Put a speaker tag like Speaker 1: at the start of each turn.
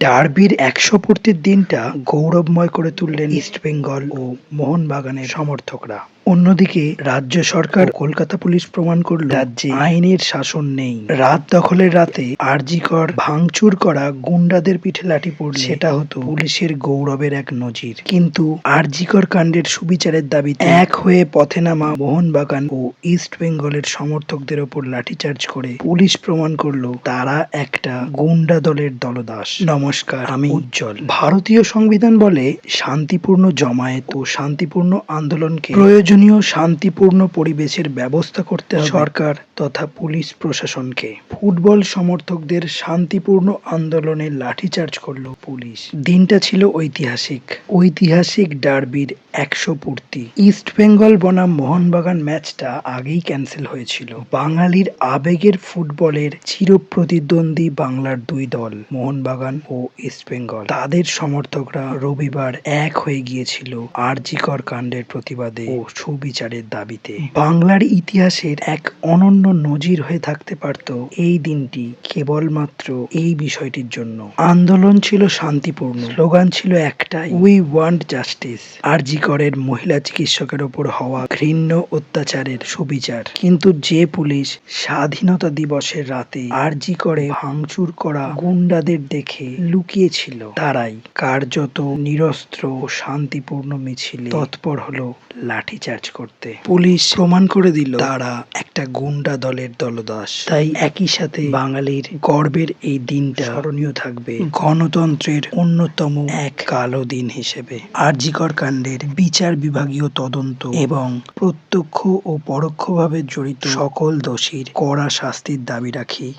Speaker 1: ডার্বির একশো পূর্তির দিনটা গৌরবময় করে তুললেন ইস্টবেঙ্গল ও মোহনবাগানের সমর্থকরা। অন্যদিকে রাজ্য সরকার কলকাতা পুলিশ প্রমাণ করল রাজ্যে আইনের শাসন নেই। রাত দখলের রাতে আরজিকর ভাঙচুর করা গুন্ডাদের পিঠে লাঠি পড়লে সেটা হতো পুলিশের গৌরবের এক নজির। কিন্তু আরজিকর কাণ্ডের সুবিচারের দাবিতে এক হয়ে পথে নামা মোহনবাগান ও ইস্ট বেঙ্গলের সমর্থকদের ওপর লাঠিচার্জ করে পুলিশ প্রমাণ করল তারা একটা গুন্ডা দলের দলদাস। নমস্কার আমি উজ্জ্বল। ভারতীয় সংবিধান বলে শান্তিপূর্ণ জমায়েত ও শান্তিপূর্ণ আন্দোলনকে প্রয়োজনীয় শান্তিপূর্ণ পরিবেশের ব্যবস্থা করতে হবে। সরকার তথা পুলিশ প্রশাসনকে ফুটবল সমর্থকদের শান্তিপূর্ণ আন্দোলনে লাঠিচার্জ করল পুলিশ। দিনটা ছিল ঐতিহাসিক। ঐতিহাসিক ডার্বির একশো পূর্তি। ইস্ট বেঙ্গল বনাম মোহনবাগান ম্যাচটা আগেই ক্যান্সেল হয়েছিল। বাঙালির আবেগের ফুটবলের চিরপ্রতিদ্বন্দ্বী বাংলার দুই দল মোহনবাগান ও ইস্ট বেঙ্গল। তাদের সমর্থকরা রবিবার এক হয়ে গিয়েছিল আরজিকর কাণ্ডের প্রতিবাদে। ও সুবিচারের দাবিতে। বাংলার ইতিহাসের এক অনন্য নজির হয়ে থাকতে পারত এই দিনটি কেবলমাত্র এই বিষয়টির জন্য। আন্দোলন ছিল শান্তিপূর্ণ। স্লোগান ছিল একটাই উই ওয়ান্ট জাস্টিস আরজিকরের মহিলা চিকিৎসকের ওপর হওয়া ঘৃণ্য অত্যাচারের সুবিচার। কিন্তু যে পুলিশ স্বাধীনতা দিবসের রাতে আরজি করে ভাঙচুর করা গুন্ডাদের দেখে লুকিয়েছিল, তারাই কার্যত নিরস্ত্র ও শান্তিপূর্ণ মিছিলে তৎপর হলো লাঠিচার্জ। করতে। পুলিশ প্রমাণ করে দিল, তারা একটা গুন্ডা দলের দলদাস। তাই একই সাথে বাঙালির গর্বের এই দিনটা স্মরণীয় থাকবে। গণতন্ত্রের অন্যতম এক কালো দিন হিসেবে। আরজিকর কাণ্ডের বিচার বিভাগীয় তদন্ত এবং প্রত্যক্ষ ও পরোক্ষভাবে জড়িত সকল দোষীর কড়া শাস্তির দাবি রাখি।